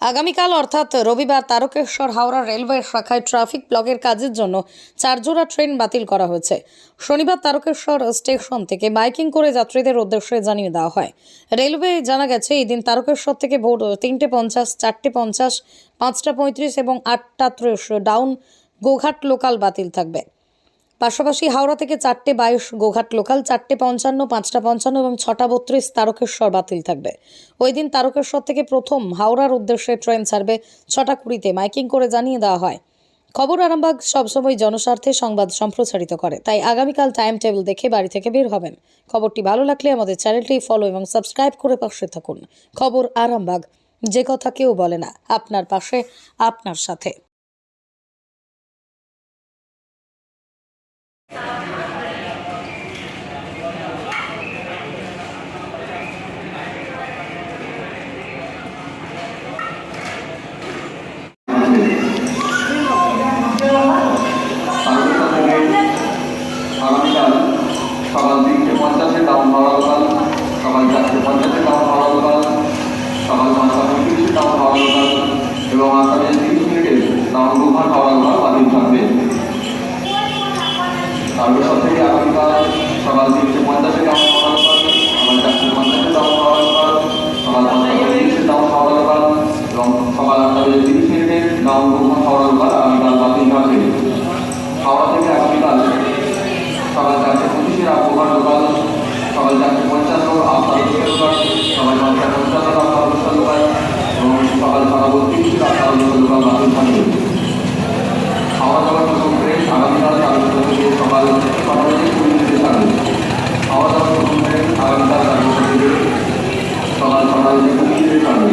আগামীকাল অর্থাৎ রবিবার তারকেশ্বর হাওড়া রেলওয়ে শাখায় ট্রাফিক ব্লকের কাজের জন্য চারজোড়া ট্রেন বাতিল করা হয়েছে। শনিবার তারকেশ্বর স্টেশন থেকে বাইকিং করে যাত্রীদের উদ্দেশ্যে জানিয়ে দেওয়া হয়। রেলওয়ে জানা গেছে, এই দিন তারকেশ্বর থেকে ভোর তিনটে পঞ্চাশ, চারটে পঞ্চাশ, পাঁচটা পঁয়ত্রিশ এবং আটটা ত্রিশ ডাউন গোঘাট লোকাল বাতিল থাকবে। পাশাপাশি হাওড়া থেকে চারটে বাইশ, গোঘাট লোকাল চারটে পঞ্চান্ন, পাঁচটা পঞ্চান্ন এবং ছটা বত্রিশ তারকেশ্বর বাতিল থাকবে। ওই দিন তারকেশ্বর থেকে প্রথম হাওড়ার উদ্দেশ্যে ট্রেন ছাড়বে ছটা কুড়িতে। মাইকিং করে জানিয়ে দেওয়া হয়। খবর আরামবাগ সবসময় জনস্বার্থে সংবাদ সম্প্রচারিত করে, তাই আগামীকাল টাইম টেবিল দেখে বাড়ি থেকে বের হবেন। খবরটি ভালো লাগলে আমাদের চ্যানেলটি ফলো এবং সাবস্ক্রাইব করে পাশে থাকুন। খবর আরামবাগ, যে কথা কেউ বলে না, আপনার পাশে, আপনার সাথে। পঞ্চাশে টাউন হাওড়া লোকাল সকাল চারটে পঞ্চাশে টাউন হাওড়া লোকাল সকাল পাঁচটা পঁয়ত্রিশে টাউন হাওড়া লোকাল এবং আগামী তিরিশ মিনিটে টাউন গুহার হাওড়া লোকাল বাতিল থাকবে তারপর থেকে আগামীকাল সকাল তিনটে পঞ্চাশে টাউন হাওড়া লোকাল সকাল চারটে পঞ্চাশে টাউন হাওড়া লোকাল সকাল পাঁচটা পঁয়ত্রিশে টাউন হাওড়া লোকাল এবং সকাল আটটা তিরিশ মিনিটে টাউন গুহার হাওড়া লোকাল আগামীকাল বাতিল থাকবে হাওড়া থেকে আগামীকাল সকাল চারটে আবহাওয়ার লোকাল সকাল চারটে পঞ্চান্ন আপনার লোকাল সকাল পাঁচটা পঞ্চান্ন আপনার লোকাল এবং সকাল বত্রিশে আপনার লোকাল বাতিল থাকবে হাওড়া যাওয়ার প্রথম ট্রেন আগামীকাল তারপর থেকে সকাল ছটা বেজে কুড়ি মিনিটে ছাড়বে হাওড়া যাওয়ার প্রথম ট্রেন আগামীকাল তারপর থেকে সকাল ছটা বেজে কুড়ি মিনিটে ছাড়বে